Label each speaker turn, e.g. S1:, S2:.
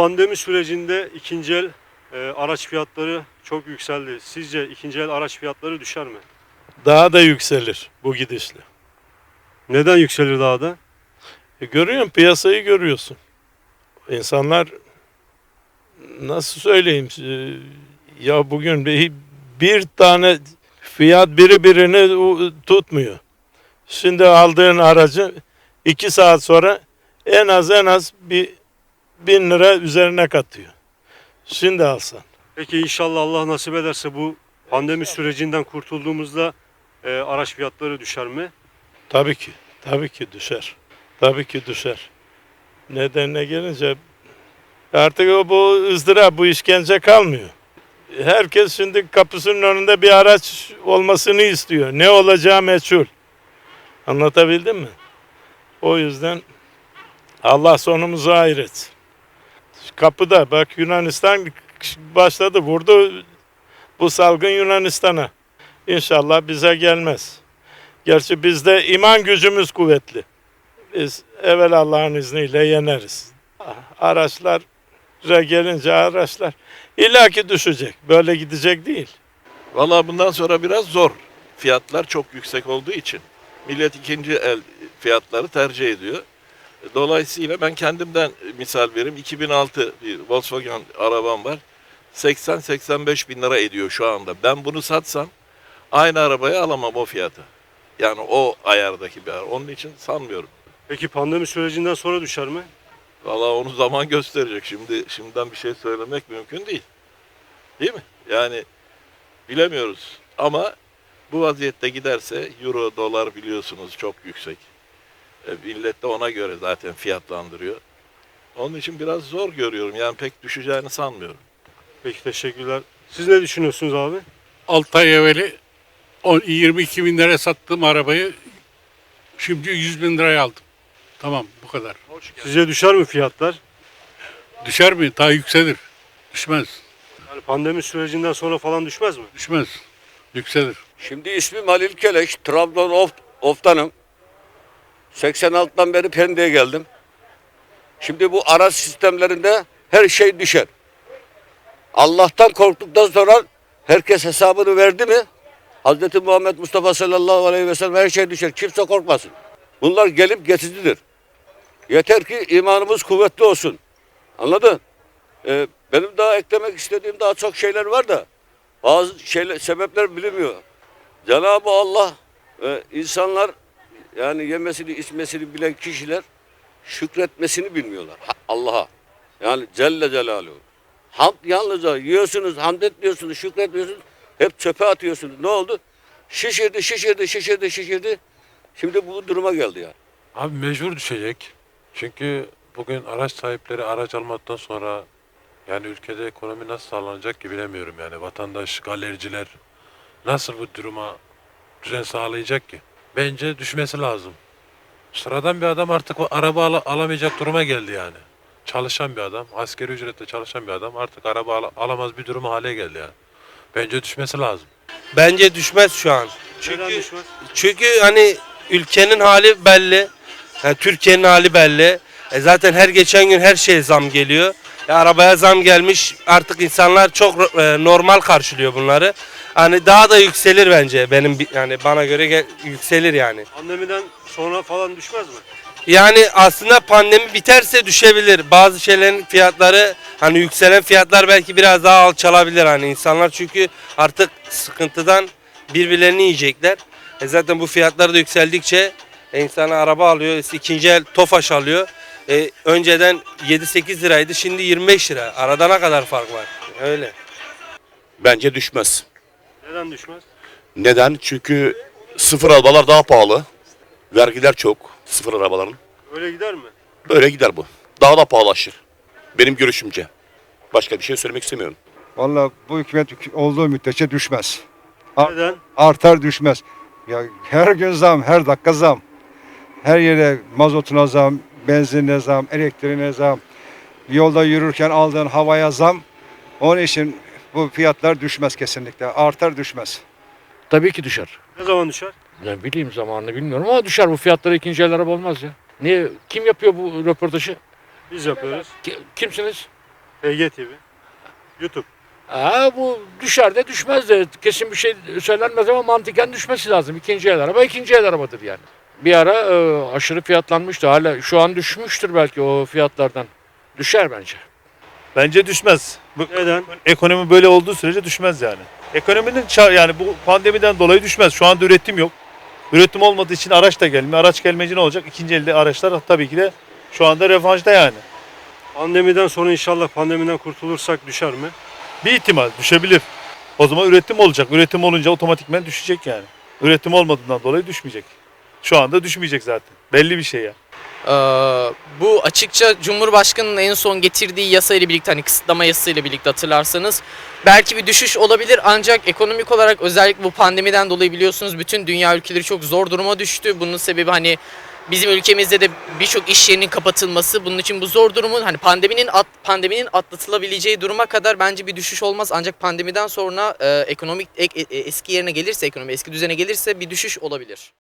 S1: pandemi sürecinde ikinci el e, araç fiyatları çok yükseldi. Sizce ikinci el araç fiyatları düşer mi?
S2: Daha da yükselir bu gidişle.
S1: Neden yükselir daha da?
S2: E görüyorsun piyasayı görüyorsun. İnsanlar nasıl söyleyeyim e, ya bugün bir, bir tane fiyat biri birini tutmuyor. Şimdi aldığın aracı iki saat sonra en az en az bir bin lira üzerine katıyor. Şimdi alsan.
S1: Peki inşallah Allah nasip ederse bu pandemi sürecinden kurtulduğumuzda e, araç fiyatları düşer mi?
S2: Tabii ki. Tabii ki düşer. Tabii ki düşer. Nedenine gelince artık o bu ızdırap, bu işkence kalmıyor. Herkes şimdi kapısının önünde bir araç olmasını istiyor. Ne olacağı meçhul. Anlatabildim mi? O yüzden Allah sonumuzu hayretsin. Kapıda bak Yunanistan başladı vurdu bu salgın Yunanistan'a. İnşallah bize gelmez. Gerçi bizde iman gücümüz kuvvetli. Biz evvel Allah'ın izniyle yeneriz. Araçlar gelince araçlar illaki düşecek. Böyle gidecek değil.
S3: Valla bundan sonra biraz zor. Fiyatlar çok yüksek olduğu için. Millet ikinci el fiyatları tercih ediyor. Dolayısıyla ben kendimden misal vereyim. 2006 bir Volkswagen arabam var. 80-85 bin lira ediyor şu anda. Ben bunu satsam aynı arabayı alamam o fiyata. Yani o ayardaki bir araba. Onun için sanmıyorum.
S1: Peki pandemi sürecinden sonra düşer mi?
S3: Valla onu zaman gösterecek. Şimdi şimdiden bir şey söylemek mümkün değil. Değil mi? Yani bilemiyoruz. Ama bu vaziyette giderse euro, dolar biliyorsunuz çok yüksek. E, millet de ona göre zaten fiyatlandırıyor. Onun için biraz zor görüyorum. Yani pek düşeceğini sanmıyorum.
S1: Peki teşekkürler. Siz ne düşünüyorsunuz abi?
S4: 6 ay evveli on- 22 bin liraya sattığım arabayı şimdi 100 bin liraya aldım. Tamam bu kadar.
S1: Sizce düşer mi fiyatlar?
S4: Düşer mi? Daha yükselir. Düşmez.
S1: Yani pandemi sürecinden sonra falan düşmez mi?
S4: Düşmez. Yükselir.
S5: Şimdi ismim Halil Keleş, Trabzon of, Of'tanım. 86'dan beri Pendik'e geldim. Şimdi bu araç sistemlerinde her şey düşer. Allah'tan korktuktan sonra herkes hesabını verdi mi? Hz. Muhammed Mustafa sallallahu aleyhi ve sellem her şey düşer. Kimse korkmasın. Bunlar gelip geçicidir. Yeter ki imanımız kuvvetli olsun. Anladın? Ee, benim daha eklemek istediğim daha çok şeyler var da bazı şeyler, sebepler bilinmiyor. Cenab-ı Allah e, insanlar yani yemesini içmesini bilen kişiler şükretmesini bilmiyorlar Ha- Allah'a. Yani Celle Celaluhu. Hamd yalnızca yiyorsunuz, hamd etmiyorsunuz, şükretmiyorsunuz. Hep çöpe atıyorsunuz. Ne oldu? Şişirdi, şişirdi, şişirdi, şişirdi. Şimdi bu duruma geldi yani.
S6: Abi mecbur düşecek. Çünkü bugün araç sahipleri araç almaktan sonra yani ülkede ekonomi nasıl sağlanacak ki bilemiyorum yani. Vatandaş, galericiler nasıl bu duruma düzen sağlayacak ki? Bence düşmesi lazım. Sıradan bir adam artık o araba ala- alamayacak duruma geldi yani. Çalışan bir adam, askeri ücretle çalışan bir adam artık araba ala- alamaz bir durum hale geldi yani. Bence düşmesi lazım.
S7: Bence düşmez şu an.
S1: Neden
S7: Çünkü
S1: düşmez?
S7: çünkü hani ülkenin hali belli. Yani Türkiye'nin hali belli. E zaten her geçen gün her şeye zam geliyor. E arabaya zam gelmiş. Artık insanlar çok e, normal karşılıyor bunları. Hani daha da yükselir bence benim bi- yani bana göre gel- yükselir yani.
S1: Pandemiden sonra falan düşmez mi?
S7: Yani aslında pandemi biterse düşebilir. Bazı şeylerin fiyatları hani yükselen fiyatlar belki biraz daha alçalabilir hani insanlar çünkü artık sıkıntıdan birbirlerini yiyecekler. E zaten bu fiyatlar da yükseldikçe e, insan araba alıyor, ikinci el Tofaş alıyor. E, önceden 7-8 liraydı şimdi 25 lira. Arada ne kadar fark var? Öyle.
S8: Bence düşmez.
S1: Neden düşmez?
S8: Neden? Çünkü sıfır arabalar daha pahalı. Vergiler çok sıfır arabaların.
S1: Öyle gider mi?
S8: Böyle gider bu. Daha da pahalaşır. Benim görüşümce. Başka bir şey söylemek istemiyorum.
S9: Vallahi bu hükümet hük- olduğu müddetçe düşmez. Ar-
S1: Neden?
S9: Artar düşmez. Ya her gün zam, her dakika zam. Her yere mazotuna zam, benzinine zam, elektriğine zam. Yolda yürürken aldığın havaya zam. Onun için bu fiyatlar düşmez kesinlikle. Artar düşmez.
S10: Tabii ki düşer.
S1: Ne zaman düşer?
S10: Ne bileyim zamanını bilmiyorum ama düşer bu fiyatları ikinci el araba olmaz ya. Niye? Kim yapıyor bu röportajı?
S1: Biz yapıyoruz.
S10: Ki- Kimsiniz?
S1: PGTV, YouTube.
S10: Ha, bu düşer de düşmez de kesin bir şey söylenmez ama mantıken düşmesi lazım. İkinci el araba ikinci el arabadır yani. Bir ara e, aşırı fiyatlanmıştı. Hala şu an düşmüştür belki o fiyatlardan. Düşer bence.
S11: Bence düşmez. Bu
S1: Neden?
S11: ekonomi böyle olduğu sürece düşmez yani. Ekonominin ça- yani bu pandemiden dolayı düşmez. Şu anda üretim yok. Üretim olmadığı için araç da gelmiyor. Araç gelmeyince ne olacak? İkinci elde araçlar tabii ki de şu anda revanşta yani.
S1: Pandemiden sonra inşallah pandemiden kurtulursak düşer mi?
S11: Bir ihtimal düşebilir. O zaman üretim olacak. Üretim olunca otomatikmen düşecek yani. Üretim olmadığından dolayı düşmeyecek. Şu anda düşmeyecek zaten. Belli bir şey ya.
S12: Ee, bu açıkça Cumhurbaşkanı'nın en son getirdiği yasayla birlikte hani kısıtlama yasayla birlikte hatırlarsanız belki bir düşüş olabilir ancak ekonomik olarak özellikle bu pandemiden dolayı biliyorsunuz bütün dünya ülkeleri çok zor duruma düştü. Bunun sebebi hani bizim ülkemizde de birçok iş yerinin kapatılması. Bunun için bu zor durumun hani pandeminin at, pandeminin atlatılabileceği duruma kadar bence bir düşüş olmaz. Ancak pandemiden sonra e, ekonomik e- e- eski yerine gelirse ekonomi eski düzene gelirse bir düşüş olabilir.